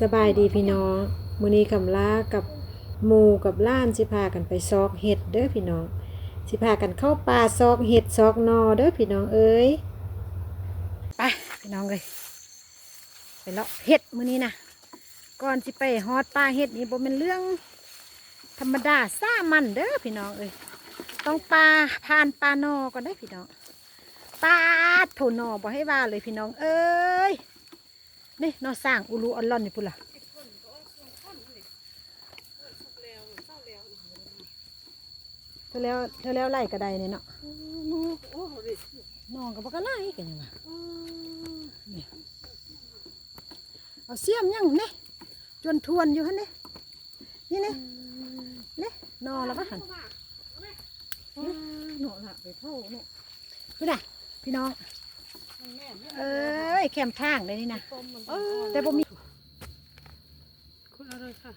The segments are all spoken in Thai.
สบายดีพี่น้องมื้อนี้คำลากับหมูกับล้านสิพากันไปซอกเห็ดเด้อพี่น้อง สิพากันเข้าป่าซอกเห็ดซอกนอเด้อพี่น้องเอ้ยไปพี่น้องเลยไปเลาะเห็ดมื้อนี้นะก่อนสิไปฮอดป่าเห็ดนี่บ่เป็นเรื่อง ธรรมดาซ่ามันเด้อพี่น้องเอ้ยต้องปลาผ่านปลานอก่อนได้อพี่น้องปลาโถนอบ่ให้ว่าเลยพี่น้องเอ้ย นี่นอสร้างอุลูออนลอนนี่พุ่นล่ะเธอแล้วเธอแล้วไล่กระไดเนี่ยเนาะน้องก็บอกก็ไล่กันยังไงเอาเสียมยังนี่จวนทวนอยู่ฮันนี่ยนี่เนี่ยเนี่ยนอแล้วปะหันหนูละไปเท่าหนูพี่น่ะพี่น้องมันแม่น เอ้ยแคมทางเลยนี่นะต้มมันแต่บ่มีคุณอะไรค่ะ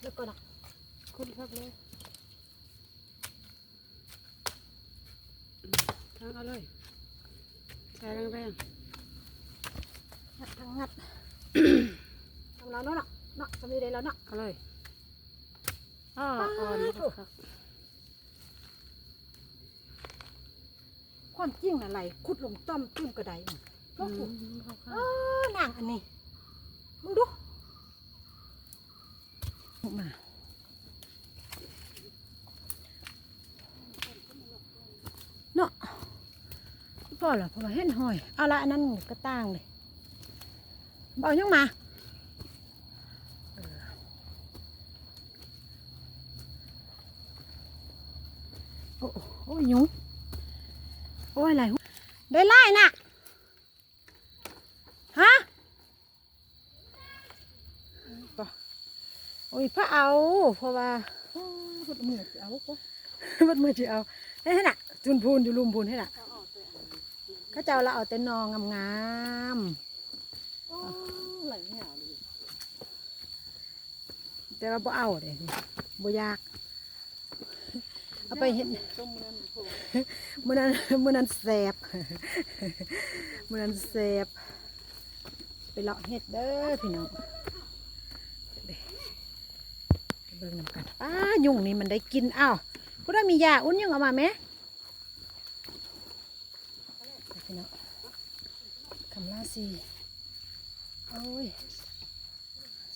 เดี๋ยวก่อนนะคุณพักเลยทางเอาเลยใส่แรงแรงงัดทางงัดทำแล้วเนาะเนาะเนาะทำนี้ได้แล้วเนาะเอาเลยอ่าปาดอ่อนโถ่ครับ ความจริงน่ะไหลขุดลงต้อมตื้มกระไดมันก็อืขุดมเข้าเอข้างอนางอันนี้มึงดูมาเนาะก็เหรอเพราะว่าเห็นหอยเอาละอันนั้นก็ต่างเลยบเอายังมาเออโอ้โอ้ยยุงโอ้ ยอะไรได้ไล่น่ะฮะต่อโอ้ยพระเอาเพราะว่าโอ้ยมันเหมือนจะเอาก็มันมือจะเอาเฮ้ยน่ะจุนพูนอยู่ลุมพูนให้น่ะเขาเจ้าเราเอาแต่นองงามโอ้ไหลเหนียวเลยๆแต่ว่าบ่เอาเด้นี่บ่อยาก เอาไปเห็นต้มมันโผล่มื้อนั้นมื้อนั้นแสบมื้อนั้นแสบไปเลาะเห็ดเด้อพี่น้องเด้ไปเบิ่งนำกันป้ายุงนี่มันได้กินอ้าวผู้ใดมียาอุ่นยุงเอามาไหมไปพี่น้องคำลาสีโอ้ย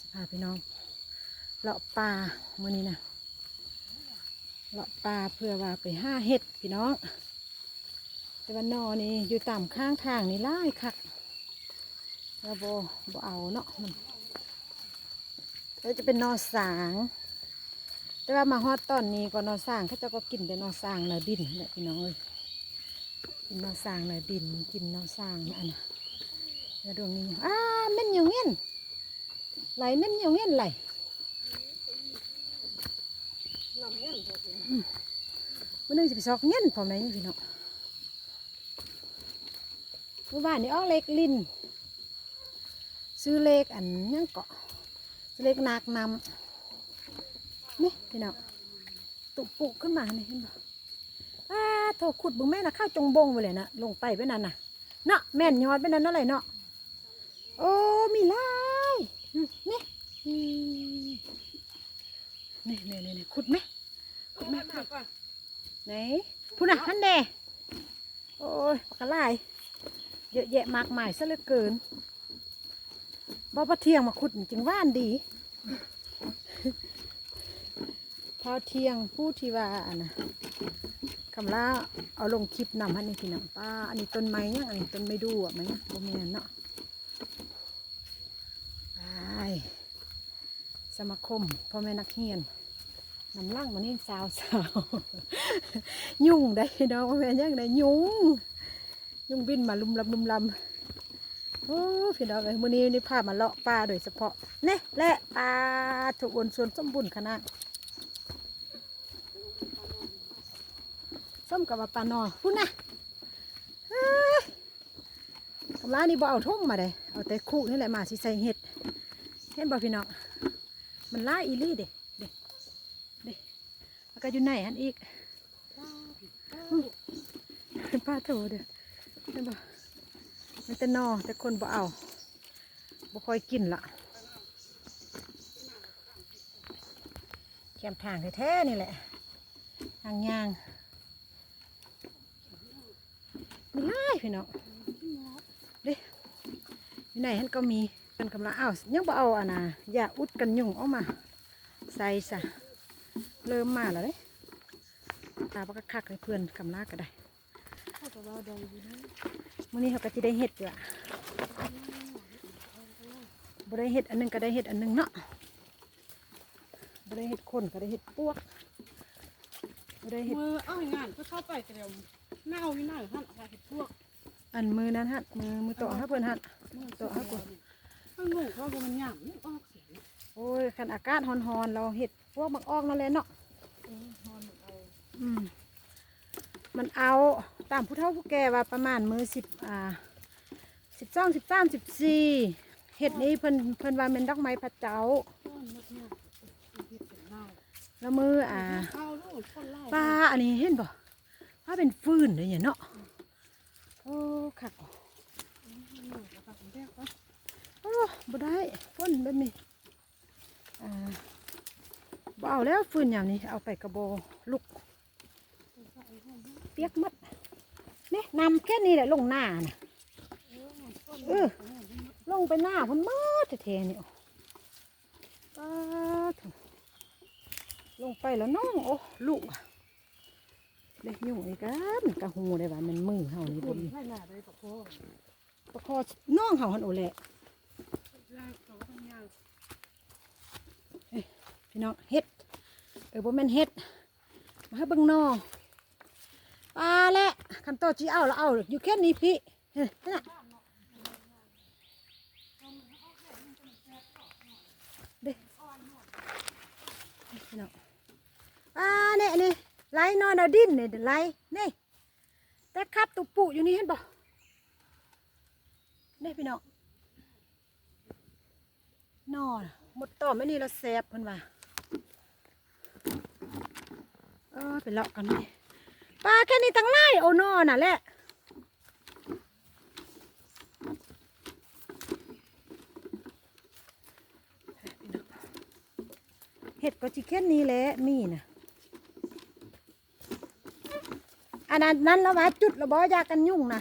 สพาพี่น้องเลาะปลามื้อนี้นะ เลาะปลาเพื่อว่าไปห้าเห็ดพี่น้อง แต่ว่านอนี่อยู่ต่ำข้างทางนี่ไล่คักเราโบบเอาเนาะมันแล้วจะเป็นนอสาง แต่ว่ามาฮอดตอนนี้ก็นอสางเขาจะก็กินแต่นอสางเนื้อดินแหละพี่น้องเอ้ยกินนอสางเนื้อดินกินนอสางอันน่ะเนื้อดวงนี้อ้าเม่นอยู่เงี้ยไหลเม่นอยู่เงี้ยไหลำเงี้ยพอดี มื่อนึงจะไปซอกเงี้ยนพร้อมไหนนี่พี่น้องเมื่อวานนี้ออกเล็กลินซื้อเลขอันยังเกาะซื้อเลขนากนำนี่พี่น้องตุกปุกขึ้นมาเนี่ยเห็นบ่อ้าโถขุดบึงแม่นะข้าวจงบงไปเลยนะลงไปไปนั่นน่ะเนาะแม่นยอดไปนั่นนั่นเลยเนาะโอ้มีลายอืมนี่อืมนี่นี่นี่นี่ขุดไหม ขุดไหมมากกว่าไหนพูดนะฮันเดโอ้ยปากกาลายเยอะแยะมากมายซะเหลือเกินบ่ปะเที่ยงมาขุดจึงว่านดีพอเที่ยงผู้ที่ว่านะคำล่าเอาลงคลิปนำฮันนี่พี่น้องป้าอันนี้ต้นไม้ยังอันนี้ต้นไม่ดูอะไหมโบเมียนเนาะไปสมาคมพ่อแม่นักเรียน น้ำล่างมันนี่สาวสาวยุ่งได้ดอกแม่นยังได้ยุ่ง ยุ่งบินมาลุมลำลุมลำโอ้พี่น้องเอ้ยมื้อนี้นี่พามาเลาะป่าโดยเฉพาะนี่แหละปลาถูกอนส่วนสมบูรณ์ขนาดส้มกับปลานอพุ่นนะกำลังนี่บ่เอาทุ่งมาเลยเอาแต่คู่นี่แหละมาสิใส่เห็ดเห็นบ่พี่น้องมันล่าอีลี่เด็เด็เด็ ก็อยู่ไหนฮันอีกเป็นผ้าโถเด้อไม่บอกมันจะนอแต่คนบ่เอาบ่ค่อยกินละแคมทางแท้ๆนี่แหละ ทางยางไม่ไล่พี่น้องเด้อยู่ไหนฮันก็มีกันกำลังเอายังบ่เอาอะนะอย่าอุดกันยุ่งออกมา ใส่ซะ เริ่มมาแล้วเด้ตาบักคักๆเลยเพื่อนกำลาก็ได้เข้ากับว่าดองอยู่นะมื้อนี้เขาก็จะได้เห็ดอยู่อะบ่ได้เห็ดอันหนึงก็ได้เห็ดอันหนึงเนาะบ่ได้เห็ดคนก็ได้เห็ดปวกบ่ได้เห็ดมือเอาให้งานก็เข้าไปเตรียมเน่าอยู่หน้าท่านอาเห็ดพวก อันมือนั้นฮะมือมือโตะฮะเพิ่นฮะตัวเอาก่อนข้างงูเขาก็มันหยาบนี่ออกเสียงโอ้ยคันอากาศร้อนๆเราเห็ดพวกมักออกนั่นแหละเนาะ เออฮอนเอา อื มันเอาตามผู้เฒ่าผู้แก่ว่าประมาณมือสิบอ่าสิบสองสิบสามสิบสี่เห็ดนี้เพิ่นเพิ่นว่าเป็นดอกไม้พระเจ้า แล้วมืออ่าเข้าลูกคนไล่ปลาอันนี้เห็นบ่ว่าเป็นฟืนเลยเนี่ยเนาะโอ้คักหนูกับปากแรกวะโอ้บ่ได้ฝนแบบนี้อ่าบ่เอาแล้วฟืนอย่างนี้เอาไปกระโบลูก เปียกหมัดนี่นำแค่นี้แหละลงหน้าน่ะเออลงไปหน้าเพุ่นมาแท้ๆนี่โอ้ปาดลงไปแล้วน้องโอ้ลูกอะเด็กยุ่งอีกกันกะหูได้ว่ามันมือเฮานี่คุบ่ณมีให้หน้าได้กับพ่อประคอน้องเฮาหันโอแหละลากเขาทำยางพี่น้องเฮ็ดเออบ่แม่นเฮ็ดมาให้เบิ่งหนอ ปลาแหละคันโตจีเอาแล้วเอาอยู่แค่นี้พี่เนั่นน่ะเด้พี่น้องปลาเนี่ยนี่ไหลนอนเอาดินเนี่ยไหลนี่แต่ครับตุปุอยู่นี่เห็นบ่นี่พี่น้องนอนหมดต่อไม่นี่เราแซบเพิ่นว่าเออไปเลาะกันนี่ ปลาแค่นี้ตั้งไล่โอนอน่ะแหละเห็ดก็จิแค่นี้แหละมีนะอันนั้นนั้นแล้วว่าจุดระบอยากันยุ่งนะ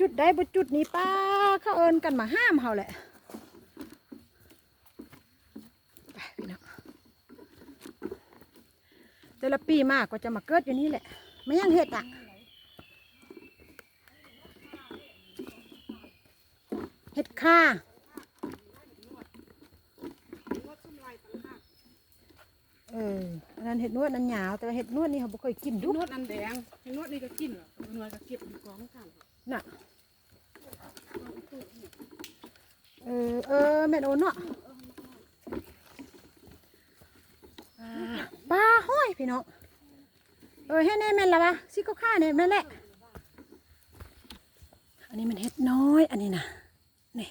จุดได้บ่จุดนี้ป้าเขาเอินกันมาห้ามเขาแหละ ไปพี่น้อง แต่ละปีมากก็จะมาเกิดอยู่นี่แหละ ไม่ยังเห็ดอะ เห็ดค่าเอออันนั้นเห็ดนวดอันหยาว แต่ว่าเห็ดนวดนี่เขาบ่เคยกินนดุวดอันแดงนวดนี่ก็กินเหรอนวดก็เก็บอยู่กองกันน่ะ เออ เออแม่นโอนเนาะอ่า ปลาห้อยพี่น้องเออให้แน่แม่นละวะซิก็ค่าเนี่ยแม่นแหละ อันนี้มันเห็ดน้อย อันนี้นะนี่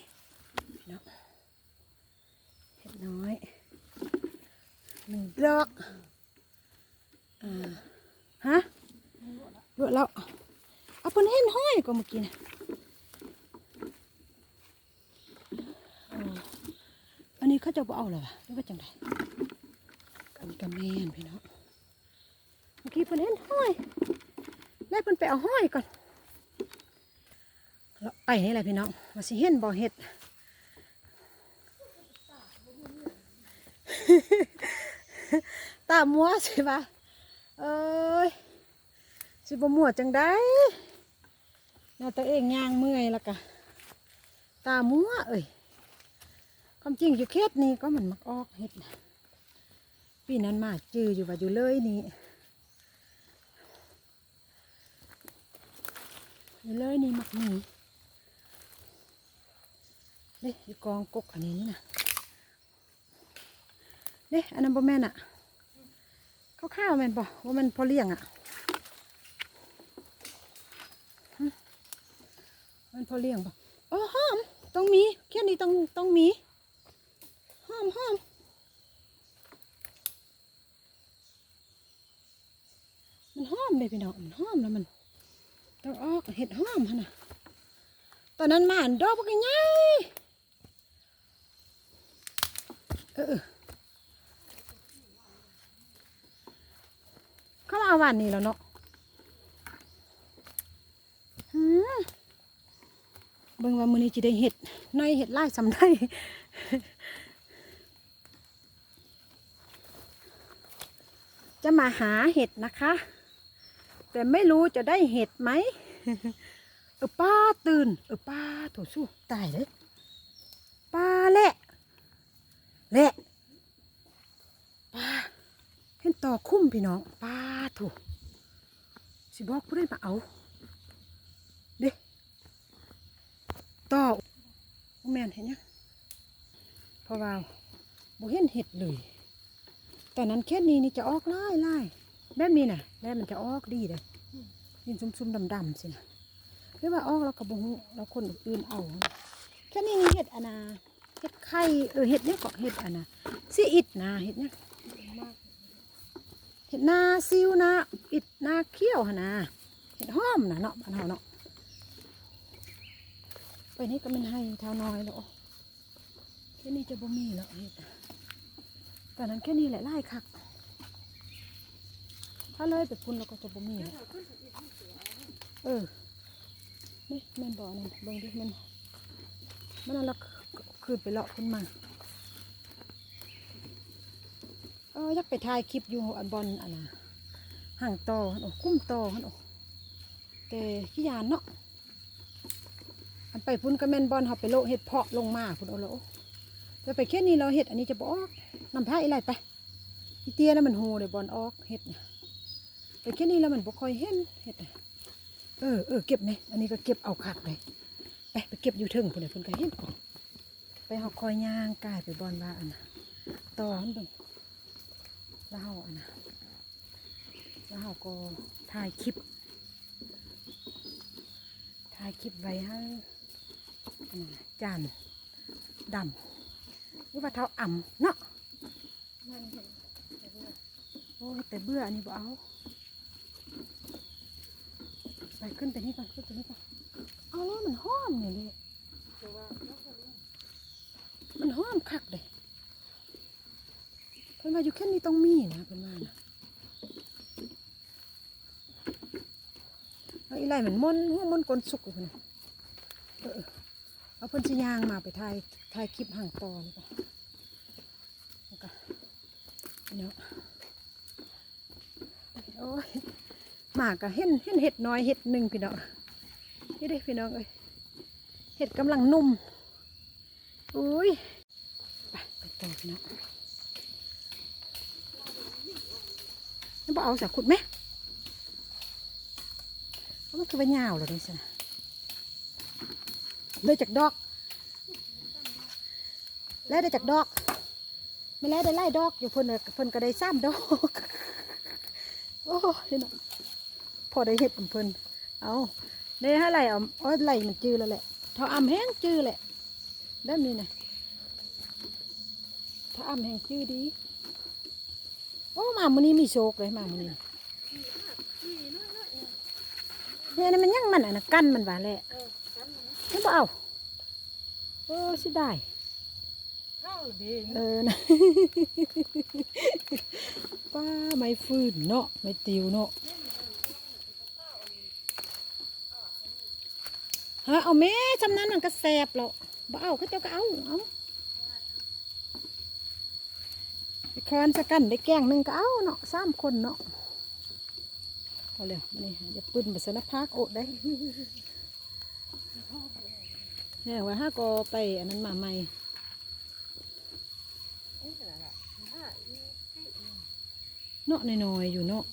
พี่น้องเห็ดน้อยหนึ่งดอกอ่าฮะลวกแล้วเอาเป็นเห็ดห้อยก็เมื่อกี้นะอันนี้เขาจะเอาเหรอวะหรือว่าจังไดอันนี้ก็ แม่นพี่น้องเมื่อกี้เพิ่นเห็นห้อยแล้วเพิ่นไปเอาห้อยก่อนแล้วไปนี่แหละพี่น้องมาสิเห็นบ่อเห็ดตามัวสิปะเอ้ยสิบ่มัวจังได้น่าตัวเองย่างเมื่อยแล้วกะตามัวเอ้ยความจริงอยู่เขตนี้ก็เหมันมักออกเห็ดนะ ปีนั้นมาจืออยู่ว่าอยู่เลยนี่อยู่เลยนี่มักมีเด้อยู่กองกกอันนี้นี่นะเด้อันนั้นบ่แม่นอะข้าวข้าวๆแม่นบ่ว่ามันพอเลี้ยงอะมันพอเลี้ยงบ่อ๋อหอมต้องมีแค่นี้ต้องต้องมีห้อมห้อม มันหอมเลยพี่น้องมันหอมแล้วมันต้องออกเห็ดห้อมฮะนะตอนนั้นหมานดอกพวกไงเออเขามาวันนี้แล้วเนาะเบิ่งว่ามือนี้จะได้เห็ดน้อยเห็ดไล่สำได้จะมาหาเห็ดนะคะ แต่ไม่รู้จะได้เห็ดไหมเออป้าตื่น เออป้าโถสู้ตายเลยป้าแหละแหละป้าเห็นต่อคุ้มพี่น้องป้าโถสิบอกผู้ได้มาเอาเด้ต่อโอ้แมนเห็นยังพราว่าบ่เห็นเห็ดเลย แตอนนั้นแค่นี้นี่จะออกไล่ไล่ แบบนี้น่ะแล้วมันจะออกดีเลยยินซุ่มๆดำๆสินะหรือว่าออกแล้วก็บงแล้วคนอื่นเอาแค่นี้นี่เห็ดอันนาเห็ดไข่เออเห็ดเนี่ยก็เห็ดอันนาซีอิดนะเห็ดเนี่ยเห็ดนาซิวนะอิดนาเขี้ยวหนนะเห็ดหอมนะเนาะบ้านเฮาเนาะไปนี่ก็มันให้เท่าน้อยแล้วแค่นี้จะบ่มีแล้วเห็ดตอนนั้นแค่นี้แหละไล่คัก ถ้าเลยไปพุ่นเราก็จะบ่มีเออนี่แม่นบ่อนั่นเบิ่งดิมันมันนั่นเราคืนไปเลาะพุ่นมาเอออยากไปถ่ายคลิปอยู่อันบอลอันน่ะห่างต่อหั่นโอ้คุ้มต่อหั่นโอ้แต่ขี้ยานเนาะอันไปพุ่นก็แม่นบอลเขาไปโลเห็ดเพาะลงมาพุ่นเอาและโอ้แล้วไปแค่นี้เราเห็ดอันนี้จะบอกนำผ้าอีไรไปอีเตี้ยแล้วมันโหเลยบอลออกเห็ดน่ะ แต่แค่นี้แล้วมันบ่ค่อยเห็นเห็ดเออเออเก็บไหมอันนี้ก็เก็บเอาขัดเลยไปไปเก็บอยู่ถึงพุ่นเลยพุ่นก็เห็นไปหอกคอยย่างกายไปบอลว่าอันน่ะตอนเบิ่งแล้วเฮาอันน่ะแล้วเฮาก็ถ่ายคลิปถ่ายคลิปไว้ให้อันน่ะจานดำนี่ว่าเท้าอ่ำเนาะโอ้แต่เบื่ออันนี้บ่เอา ไปขึ้นไปนี่ก่อนขึ้นไปนี่ก่อนเอาแล้วมันห้อมเนี่ยเลยมันห้อมคักเลยเพิ่นว่าอยู่แค่นี้ต้องมีนะเพิ่นว่านะเอาอีไรเหมือนมนหัวมนกลนสุกอยู่เพิ่นน่ะเอาเพิ่นสิยางมาไปถ่ายถ่ายคลิปห่างตอนี่ก่อนเนาะโอ้ย มากะเห็นเห็นเห็ดน้อยเห็ดหนึ่งพี่น้องนี่เด้พี่น้องเอ้ยเห็ดกำลังนุ่มอุ้ยไปไปต่อพี่น้องนี่บ่เอาสักขุดไหมมันคือว่ายาเหรอเนี่ยสินะได้จากดอกแล้วได้จากดอก ไม่แล้วได้ไล่ดอก อยู่เพิ่นเพิ่นก็ได้ซ้ำดอก โอ้ยเนาะ พอได้เห็ดของเพิ่นเอาได้ให้ไรเอาเอาไรมันจืดแล้วแหละถ้าอ่ำแห้งจืดแหละได้มีนะถ้าอ่ำแห้งจืดดีโอ้มามื้อนี้มีโชคเลยมามื้อนี้เนี่ยนะมันยังมันอะนะกั้นมันว่าแหละนี่บ่เอาเออสิได้เข้าดีเออนะป้าไม่ฟืนเนาะไม่ติวเนาะ ฮะเอาแม่จำนั้นมันก็แสบแล้วบ่เอาเขาเจ้าก็เอาเอาไปคอนสกันได้แกงหนึ่งก็เอาเนาะสามคนเนาะเอาเลยนี่อย่าปืนไปสนพักโอดได้เนี่ยว่าห้าก็ไปอันนั้นมาใหม่เนาะน้อยๆอยู่เนาะ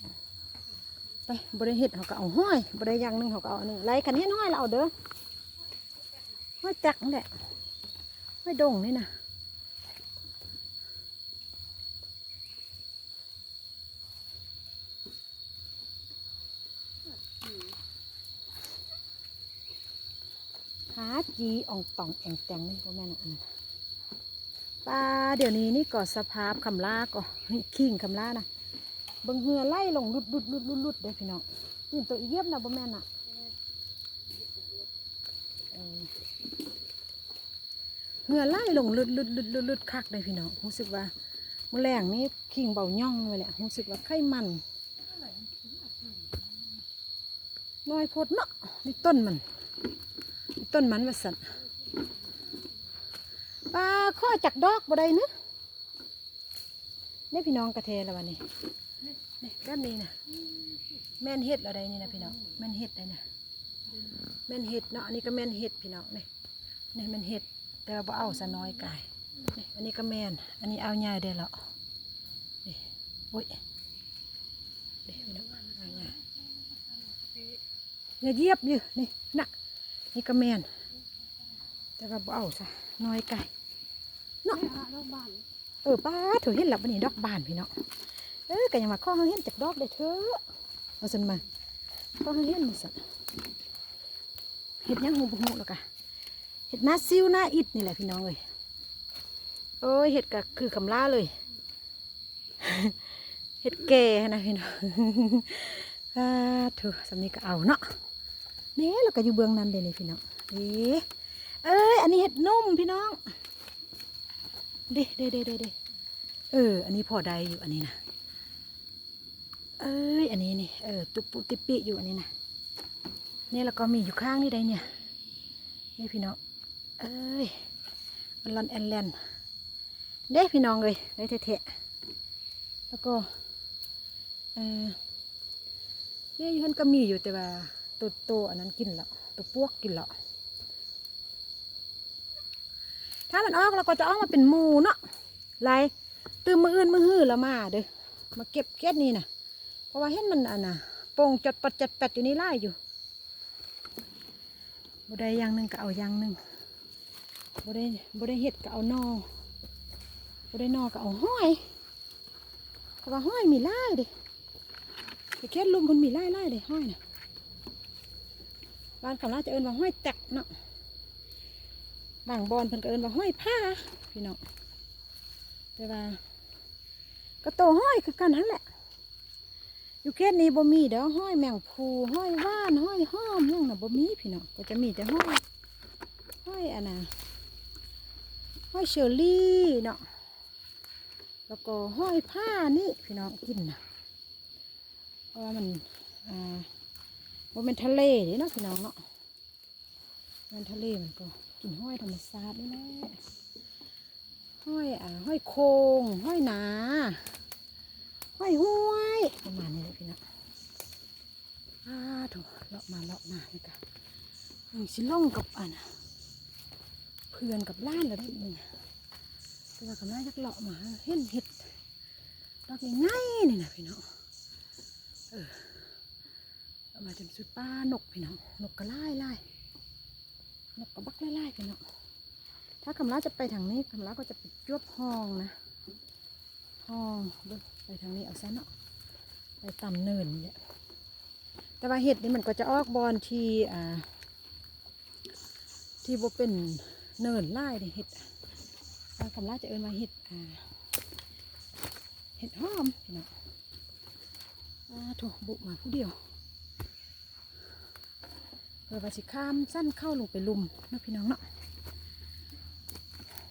ไปบริเห็ดเขาก็เอาห้อยบริย่างหนึ่งเขาก็เอาหนึ่งไรคันเห็นห้อยเราเอาเด้อ ห้อยจักนั่แหละห้อยดงนี่นะหาจีอ่องต่องแองแตงนี่ก็แม่นะอันนั้นปลาเดี๋ยวนี้นี่ก็สภาพคำลาก็ขิงคำลานะเบิงเหงือไล่ลงลุดลุดลุดลุดลุดเด้อพี่น้องนี่ตัวอีเยียบนะบ่อแม่น่ะเออ เหงือไล่ลงลุดลุดลุดลุดลุดคักเลยพี่น้องรู้สึกว่ามื้อแรงนี่ขิงเบาย่องไว้แหละรู้สึกว่าไข่มันน้อยโพดเนาะนี่ต้นมันนี่ต้นมันว่าสันปลาข้อจากดอกบ่ได้เนะนี่พี่น้องกระเทแล้ววันนี้นี่ด้านนี้นะแม่นเห็ดอะไรนี่นะพี่น้องแม่นเห็ดเลยนะแม่นเห็ดเนาะอันนี้ก็แม่นเห็ดพี่น้องนี่นี่แม่นเห็ด แต่ว่าบ่เอาซะน้อยกายอันนี้ก็แมนอันนี้เอาใหญ่ได้แล้วนี่โอ้ยนี่พี่น้อเอาใหญ่อย่าเยียบอยู่นี่น่ะนี่ก็แมนแต่ว่าบ่เอาซะน้อยไก่เนาะเออป้าถือเห็นหลับวันนี้ดอกบานพี่เนาะเออก็ยังมาข้อเขาเห็นจากดอกได้เถอะเอาสันมาข้อเขาเห็นมาสันเห็ดยังหูบุหูแล้วกะ ห็ดหน้าซิวหน้าอิดนี่แหละพี่น้องเลยโอ้ยเห็ดก็คือคำล่าเลย เห็ดแก่นะพี่น้องอาถอะสำนี้ก็เอาเนาะเน่เราก็อยู่เบื้องนั้นเด้นี่พี่น้องเอ๊เอ้ยอันนี้เห็ดนุ่มพี่น้องเด้เด้เด้เด้เด้เออ อันนี้พอได้อยู่อันนี้นะเอ้ยอันนี้นี่เออตุปุติปิอยู่อันนี้นะเนี่ยแล้วก็มีอยู่ข้างนี่ได้เนี่ยนี่พี่น้อง เอ้ยมันลอนแอนแลนเด้พี่น้องเลยได้เทะแล้วก็เออเนี่ยอยู่หันก็มีอยู่แต่ว่าตัวโตอันนั้นกินแล้วตัวพวกกินแล้วถ้ามันออกเราก็จะออกมาเป็นหมูเนาะไรตื่นมืออื่นมือหื้อแล้วมาเด้อมาเก็บเก็ดนี่นะเพราะว่าเห็นมันอันน่ะโป่งจัดปัดจัดแปดอยู่นี่ไล่อยู่บ่ได้อย่างหนึ่งก็เอาอย่างหนึ่ง บ่ได้บ่ได้เห็ดก็เอานอบ่ได้นอก็เอาห้อยเพราะว่าห้อยมีล่เด้ไปแค่ลุมคนมีล่ไล่เลยห้อยนะบ้านคำราจะเอินว่าห้อยแตกเนาะบางบอนเพิ่นก็เอินว่าห้อยผ้าพี่น้องแต่ว่าก็โตห้อยคือกันนั่นแหละอยู่เขตนี้บ่มีเด้อห้อยแมงภูห้อยว่านห้อยห้อมยังน่ะบ่มีพี่น้องก็จะมีแต่ห้อยห้อยอันน่ะ ห้อยเชอรี่เนาะแล้วก็ห้อยผ้านี่พี่น้องกินนะเพราะว่ามันอ่าว่าเป็นทะเลนี่เนาะพี่น้องเนาะมันทะเลมันก็กินห้อยธรรมชาตินี่แหละห้อยอ่าห้อยโคงห้อยหนาห้อยห้วยประมาณนี้เลยพี่น้องอาถูกเลาะมาเลาะมาเลยค่ะสิล่องกับอะนะ พื่อนกับล้านแล้วได้มึงแต่ว่ากับล้ายักเลาะมาเห็นเห็ดดอกง่ายๆนี่นะพี่น้องเอามาจนสุดป้านกพี่น้องนกก็ไล่ไล่นกก็บักไล่ไล่พี่น้องถ้าคำลาจะไปทางนี้คำลาก็จะไปจวบห้องนะห้องไปทางนี้เอาซะเนาะไปต่ำเนินเนี่แหละแต่ว่าเห็ดนี่มันก็จะออกบอนที่อ่าที่บ่เป็น เนินไล่เด้เห็ดถ้าคำลาจะเอินว่าเห็ดอ่าเห็ดหอมพี่น้องอ่าโถบุกมาผู้เดียวเพื่อว่าสิข้ามสั้นเข้าลงไปลุมนาะพี่น้องเนาะ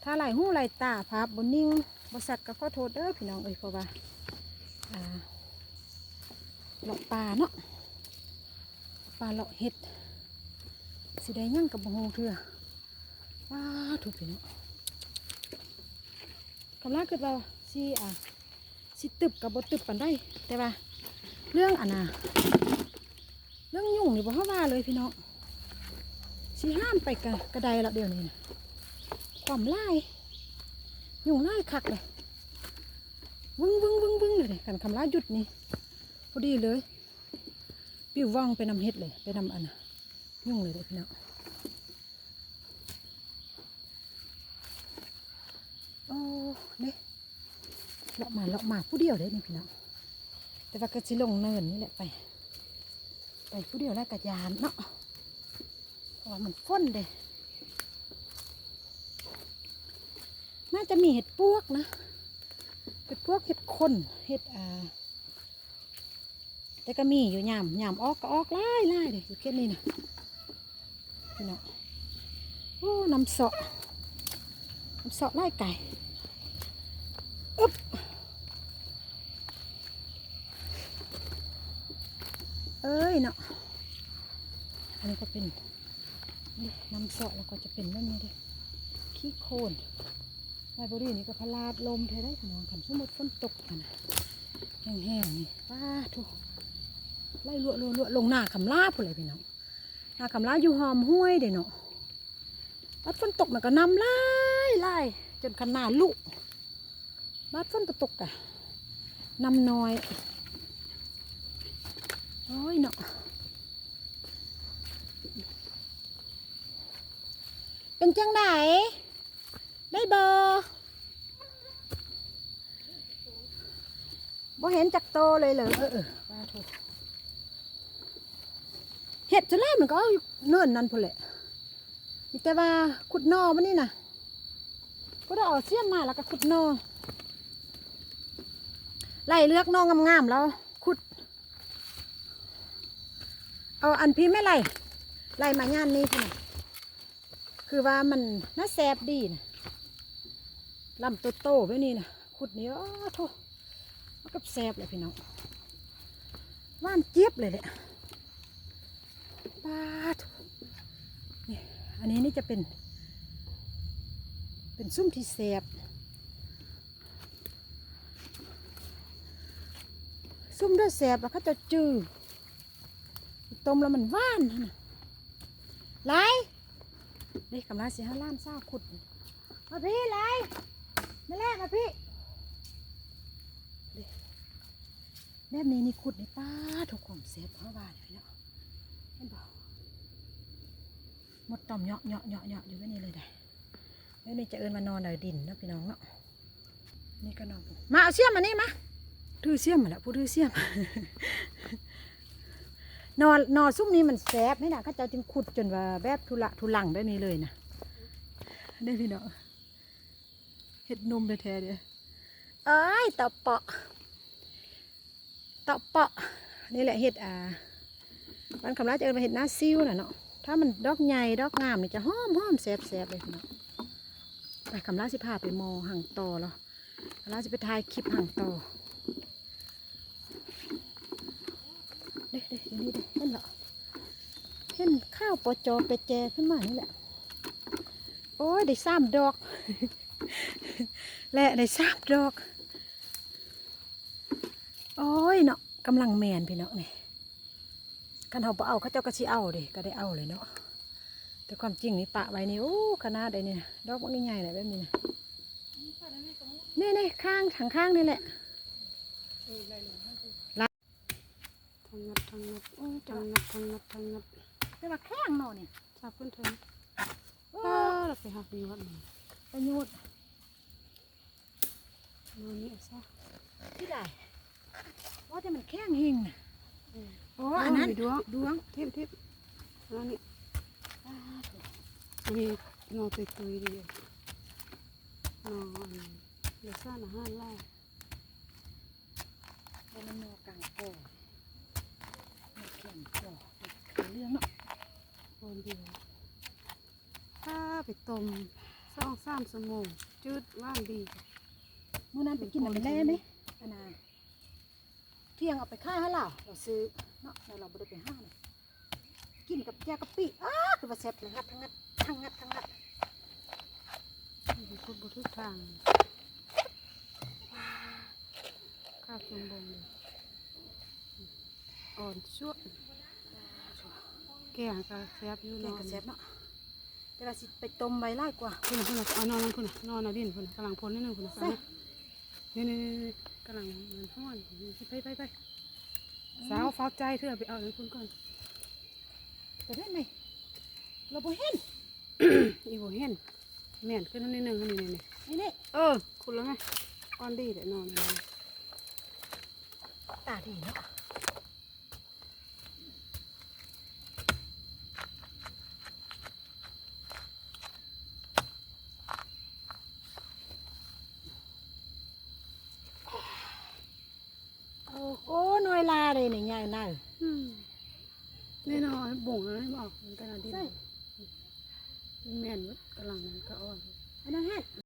ถ้าไหลหูไหลตาพับบนนิ่งบสัตว์ก็ขอโทษเด้อพี่น้องเอ้ยเพราะว่าอ่าเลาะปลาเนาะปลาเลาะเห็ดสิได้ยั่งกับบงโฮเถื่อ ว้าถูกพี่น้องกำลังเกิดว่าสิอ่าสิตึบกับบตึบปันได้ แต่ว่า เรื่องอันน่ะเรื่องยุ่งนี่บ่ฮาว่าเลยพี่น้องสิห้ามไปกะกระไดละเดี๋ยวนี้นะความไล่ยุ่งไล่คักเลย วึ้งวึ้งวึ้งวึ้งเลยกันคำล่าหยุดนี่พอดีเลย ปิวว่องไปนำเฮ็ดเลย ไปนำอันน่ะยุ่งเลยเด้อพี่น้องโอ้เนี่ เลาะมาเลาะมาผู้เดียวเลยนี่พี่น้องแต่ว่าก็สิลงเนินนี่แหละไป ไปผู้เดียวแล้วกระยานเนาะเพราะว่ามันฟ้นเด้น่าจะมีเห็ดปวกนะเห็ดพวกเห็ดคนเห็ดอ่าแต่ก็มีอยู่ยามยามออกก็ออกไล่ไล่เลยอยู่แค่นี้นะพี่น้องโอ้น้ำเสาะน้ำเสาะไล่ไก่อึ๊บ เอ้ยเนาะอันนี้ก็เป็นนี่น้ำเสาะแล้วก็จะเป็นแบบนี้เด้ขี้โคลนไมบรีนี่ก็พลาดลมเทได้ขนองขันสมมติฝนตกกันนะแห้งๆนี่ป้าทุกไล่ลวดลวดลวดลงหน้าคำลาพูดเลยพี่น้องหน้าคำลาอยู่หอมห้วยเด้เนาะบัดฝนตกมันก็นำไล่ไล่จนขนาดลุบัดฝนก็ตกอะนำน้อย โอ้ยเนาะเป็นจังไหน ได้บอบ่เห็นจักโตเลยเหรอเออเห็ดจะแรกมันก็เนิ่นนั่นพุ่นแหละแต่ว่าขุดนอมันนี่นะก็ได้เอาเสี้ยมมาแล้วก็ขุดนอไล่เลือกนองามๆแล้วขุด เอาอันพี่ไม่ไล่ไล่มาย่านนี้พี่นะคือว่ามันน่าแซบดีนะลำโตโตๆแบบนี้นะขุดนี่อ้อโถมันก็แซบเลยพี่น้องว่านเจี๊ยบเลยแหละปาดนี่อันนี้นี่จะเป็น เป็นซุ่มที่แซบซุ่มด้วยแซบแล้วเขาจะจืด ต้มแล้วมันว่านนะไรนี่กำลังเสียห้าล้านเศร้าขุด มาพี่ไรมาแรกมาพี่เด้แบบนี้นี่ขุดในป้าถูกของเซฟเพราะว่าเลยเนาะเห็นเปล่าหมดต่อมเหยาะเหยาะเหยาะเหาะอยู่ไว้นี่เลยได้แล้วนี่จะเอินมานอนในดินนะพี่น้องเนาะนี่ก็นอนมาเอาเสียมมานี่มาถือเสียมมาแล้วผู้ถือเสียม นอนนอซุ่มนี้มันแสบนี่นะเขาเจ้าจึงขุดจนว่าแบบทุละทุลังแบบนี้เลยนะได้พี่เนาะเห็ดนมแท้ๆเดียวเอ้ยเต่าเปาะเต่าเปาะนี่แหละเห็ดอ่าวันคำราจะเอินมาเห็ดหน้าซิวน่ะเนาะถ้ามันดอกใหญ่ดอกงามนี่จะหอมหอมแสบแสบเลยพี่เนาะไปคำราสิพาไปมอห่างต่อแล้วคำราจะไปถ่ายคลิปห่างต่อ เด็กเด็กอยู่นี่เด็กเห็นหรอเห็นข้าวปอจอไปแจขึ้นมานี่แหละ โอ้ยได้สามดอก และได้สามดอก โอ้ยเนาะกำลังแมนพี่เนาะนี่กันเขาบ่เอาเขาเจ้าก็สิเอาเดิก็ได้เอาเลยเนาะแต่ความจริงนี่ปะไว้นี่โอ้ขนาดใดนี่นะดอกมันใหญ่ๆเลยแบบนี้นะนี่นี่ข้างทางข้างนี่แหละ ทา งงัดทางงัดโอ้ทางงัดทางงัดทางงัดแต่ว่าแข้งเนาะนี่จับขึ้นเถอะโอ้ป้าเราไปหักยอดมันประโยชน์นอนนี่เอาซะที่ได้ว่าแต่มันแข้งหิงน่ะโอ้อันนั้นมีดวงดวงทิพย์ทิพย์นอนนี่มีนอนตุยตุยๆดีนอนเดี๋ยวสร้างอาหารไล่เป็นมันโนกังโกโนเขียนโกเป็น เรื่องเนาะคนเดียวถ้าไปต้มสองสามชั่วโมงจืดว่านดีเมื่อนั้นไปกินอะไรแล่ไหมอันน่ะเที่ยงเอาไปค่ายให้เราเราซื้อเนาะแล้วเราไม่ได้ไปห้างเลยกินกับแจกะปิอ้าคือว่าแซ่บทั้งงัดทั้งงัดทั้งงัดทั้งงัดมีคนบทุกทางข้าวจงบงเลย อ่อนชั่วแกงก็แซ่บอยู่แกเนงอนกับแซ่บเนาะแต่ว่าสิไปต้มใบไล่กว่าคุณน่ะคุณน่ะเอานอนนั่นคุณน่ะนอนน่ะดินคุณน่ะกำลังพ้นนิดนึงคุณน่ะใส่นี่นี่นี่นี่กำลังมันห้อนไปไปไปสาวเฝ้าใจเธอไปเอาเงินคุณก่อนแต่ได้ไหมเราบ่เห็น อีโบเห็นแม่นขึ้นนิดนึงนี่นี่นี่นี่นี่เออ คุณแล้วไงอ่อนดีเดี๋ยวนอนเลยตาดีเนาะ โอ้โอ้หน่วยลาเลยนี่ใหญ่น่าอืมนี่นอนบ่งแล้วบอกมันกำลังดิ้นใช่แม่นเว้ยกำลังนั้นก็อ่อน